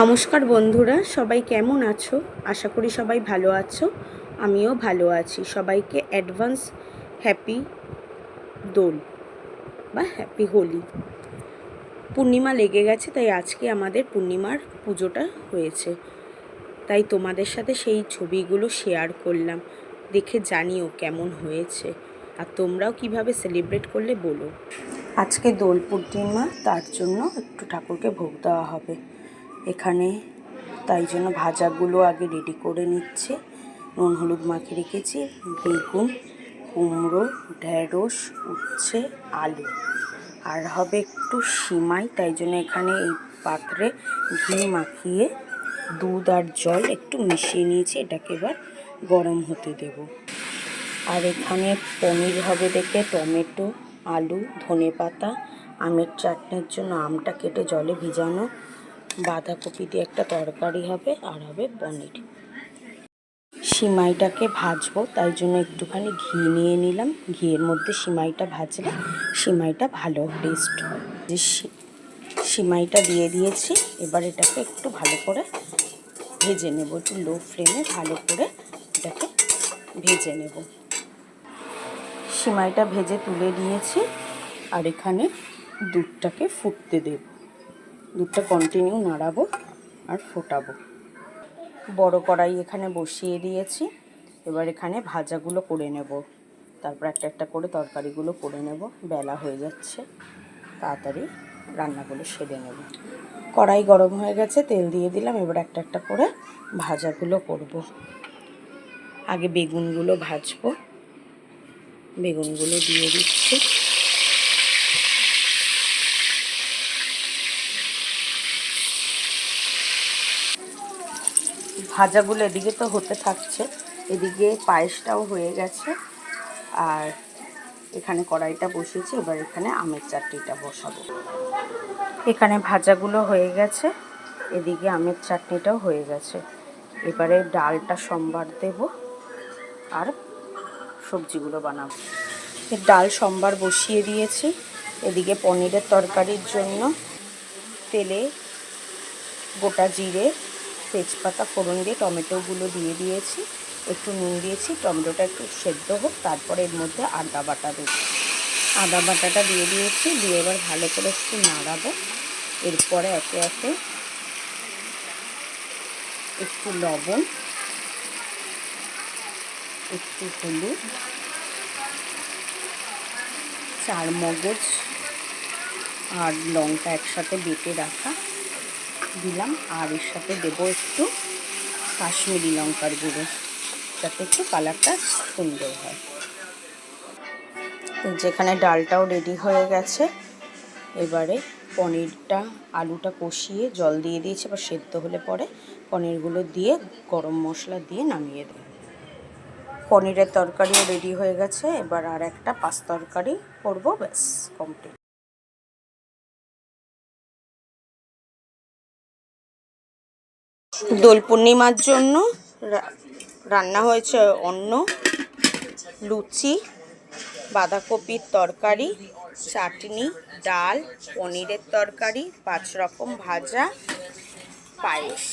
নমস্কার বন্ধুরা, সবাই কেমন আছো? আশা করি সবাই ভালো আছো, আমিও ভালো আছি। সবাইকে অ্যাডভান্স হ্যাপি দোল বা হ্যাপি হোলি। পূর্ণিমা লেগে গেছে, তাই আজকে আমাদের পূর্ণিমার পুজোটা হয়েছে। তাই তোমাদের সাথে সেই ছবিগুলো শেয়ার করলাম, দেখে জানিও কেমন হয়েছে। আর তোমরাও কীভাবে সেলিব্রেট করলে বলো। আজকে দোল পূর্ণিমা, তার জন্য একটু ঠাকুরকে ভোগ দেওয়া হবে। এখানে। তাই জন্য ভাজাগুলো আগে রেডি করে নিচ্ছে। নুন, হলুদ মাখিয়ে রেখেছি। বেগুন, কুমড়ো, ঢেঁড়স, উচ্ছে, আলু। আর হবে একটু সিমাই। তাই জন্য এখানে এই পাত্রে ঘি মাখিয়ে দুধ আর জল একটু মিশিয়ে নিয়েছি। এটাকে এবার গরম হতে দেব। আর এখানে পনির হবে দেখে। টমেটো, আলু ধনে পাতা আমের চাটনির জন্য আমটা কেটে জলে ভিজানো। বাঁধাকপি দিয়ে একটা তরকারি হবে আর হবে পনির। সিমাইটাকে ভাজবো, তাই জন্য একটুখানি ঘি নিয়ে নিলাম। ঘিয়ের মধ্যে সিমাইটা ভাজলে সিমাইটা ভালো টেস্ট হয়। সিমাইটা দিয়ে দিয়েছি, এবার এটাকে একটু ভালো করে ভেজে নেব। একটু লো ফ্লেমে ভালো করে এটাকে ভেজে নেব। সিমাইটা ভেজে তুলে নিয়েছি, আর এখানে দুধটাকে ফুটতে দেব। দুধটা কন্টিনিউ নাড়াবো আর ফোটাবো। বড় কড়াই এখানে বসিয়ে দিয়েছি। এবার এখানে ভাজাগুলো করে নেব। তারপর একটা একটা করে তরকারিগুলো করে নেব। বেলা হয়ে যাচ্ছে। তাড়াতাড়ি রান্নাগুলো সেরে নেব। কড়াই গরম হয়ে গেছে, তেল দিয়ে দিলাম। এবার একটা একটা করে ভাজাগুলো করব। আগে বেগুনগুলো ভাজবো। বেগুনগুলো দিয়ে দিচ্ছি। ভাজাগুলো এদিকে তো হতে থাকছে, এদিকে পায়েসটাও হয়ে গেছে। আর এখানে কড়াইটা বসিয়েছি, এবার এখানে আমের চাটনিটা বসাবো। এখানে ভাজাগুলো হয়ে গেছে, এদিকে আমের চাটনিটাও হয়ে গেছে। এবারে ডালটা সম্বার দেব আর সবজিগুলো বানাবো। ডাল সম্বার বসিয়ে দিয়েছি, এদিকে পনিরের তরকারির জন্য তেলে গোটা জিরে তেজপাতা, ফোড়ন দিয়ে টমেটোগুলো দিয়ে দিয়েছি। একটু নুন দিয়েছি, টমেটোটা একটু সেদ্ধ হোক, তারপরে এর মধ্যে আদা বাটা দেবো। আদা বাটাটা দিয়ে দিয়েছি, দিয়ে এবার ভালো করে একটু নাড়াবো। এরপরে একে একে একটু লবণ, একটু হলুদ চার মগজ আর লঙ্কা একসাথে বেটে রাখা। দিলাম আর এর সাথে দেবো একটু কাশ্মীরি লঙ্কার গুঁড়ো, যাতে একটু কালারটা সুন্দর হয়। যেখানে ডালটাও রেডি হয়ে গেছে, এবারে পনিরটা, আলুটা কষিয়ে জল দিয়ে দিয়েছে, এবার সেদ্ধ হলে পরে পনিরগুলো দিয়ে গরম মশলা দিয়ে নামিয়ে দেব। পনিরের তরকারিও রেডি হয়ে গেছে, এবার আর একটা পাঁচ তরকারি করব, ব্যাস কমপ্লিট দোল পূর্ণিমার জন্য রান্না হয়েছে অন্য লুচি, বাঁধাকপির তরকারি, চাটনি, ডাল, পনিরের তরকারি, পাঁচ রকম ভাজা, পায়েস।